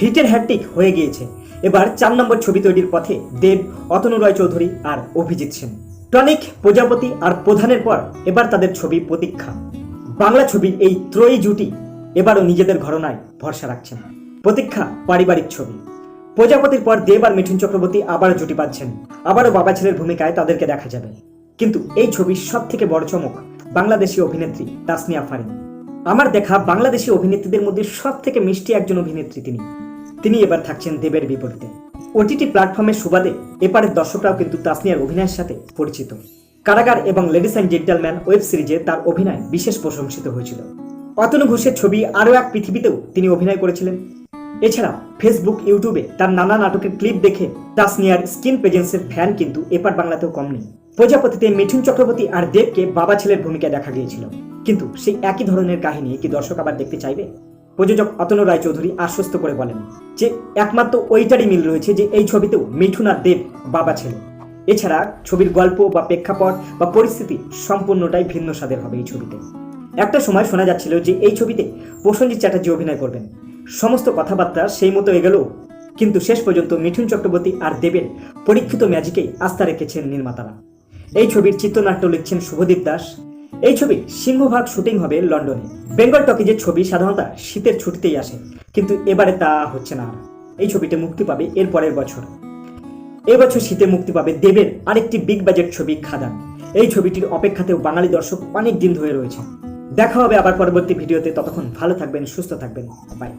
হিটের hat trick হয়ে গিয়েছে। এবার চার নম্বর ছবি তৈরির পথে দেব, অতনু রয় চৌধুরী আর অভিজিৎ সেন। টনিক, প্রজাপতি আর প্রধানের পর এবার তাদের ছবি প্রতীক্ষা। বাংলা ছবির এই ত্রয়ী জুটি এবারও নিজেদের ঘরনায় ভরসা রাখছেন। প্রতীক্ষা পারিবারিক ছবি। প্রজাপতির পর দেব আর মিঠুন চক্রবর্তী আবারও জুটি পাচ্ছেন। আবারও বাবা ছেলের ভূমিকায় তাদেরকে দেখা যাবে। কিন্তু এই ছবির সব থেকে বড় চমক বাংলাদেশি অভিনেত্রী তাসনিয়া ফারিন। আমার দেখা বাংলাদেশি অভিনেত্রীদের মধ্যে সব থেকে মিষ্টি একজন অভিনেত্রী তিনি। তিনি এবার থাকছেন দেবের বিপরীতে। ওটিটি প্ল্যাটফর্মের সুবাদে এপারের দর্শকরাও কিন্তু তাসনিয়ার অভিনয়ের সাথে পরিচিত। কারাগার এবং লেডিস অ্যান্ড জেন্টালম্যান ওয়েব সিরিজে তার অভিনয় বিশেষ প্রশংসিত হয়েছিল। অতনু ঘোষের ছবি আরও এক পৃথিবীতেও তিনি অভিনয় করেছিলেন। এছাড়া ফেসবুক, ইউটিউবে তার নানা নাটকের ক্লিপ দেখে তাসনিয়ার স্কিন প্রেজেন্সের ফ্যান কিন্তু এপার বাংলাতেও কম নেই। প্রজাপতিতে মিঠুন চক্রবর্তী আর দেবকে বাবা ছেলের ভূমিকা দেখা গিয়েছিল। কিন্তু সেই একই ধরনের কাহিনী কি দর্শক আবার দেখতে চাইবে? প্রযোজক অতনু রায় চৌধুরী আশ্বস্ত করে বলেন যে একমাত্র ওইটারই মিল রয়েছে যে এই ছবিতেও মিঠুন দেব বাবা ছেলে। এছাড়া ছবির গল্প বা প্রেক্ষাপট বা পরিস্থিতি সম্পূর্ণটাই ভিন্ন স্বাদের হবে এই ছবিতে। একটা সময় শোনা যাচ্ছিল যে এই ছবিতে প্রসেনজিৎ চ্যাটার্জি অভিনয় করবেন। সমস্ত কথাবার্তা সেই মতো এগোলেও কিন্তু শেষ পর্যন্ত মিঠুন চক্রবর্তী আর দেবের পরীক্ষিত ম্যাজিকেই আস্থা রেখেছেন নির্মাতারা। এই ছবির চিত্রনাট্য লিখছেন শুভদীপ দাস এই ছবির সিংহভাগ শুটিং হবে লন্ডনে। বেঙ্গল টকিজের ছবি, সাধারণত শীতের ছুটিতেই আসে। কিন্তু এবারে তা হচ্ছে না। এই ছবিটা মুক্তি পাবে এর পরের বছর। এবছর শীতে মুক্তি পাবে দেবের আরেকটি বিগ বাজেট ছবি, খাদান। এই ছবিটির অপেক্ষাতেও বাঙালি দর্শক অনেক দিন ধরে রয়েছে দেখা হবে আবার পরবর্তী ভিডিওতে। ততক্ষণ ভালো থাকবেন, সুস্থ থাকবেন। বাই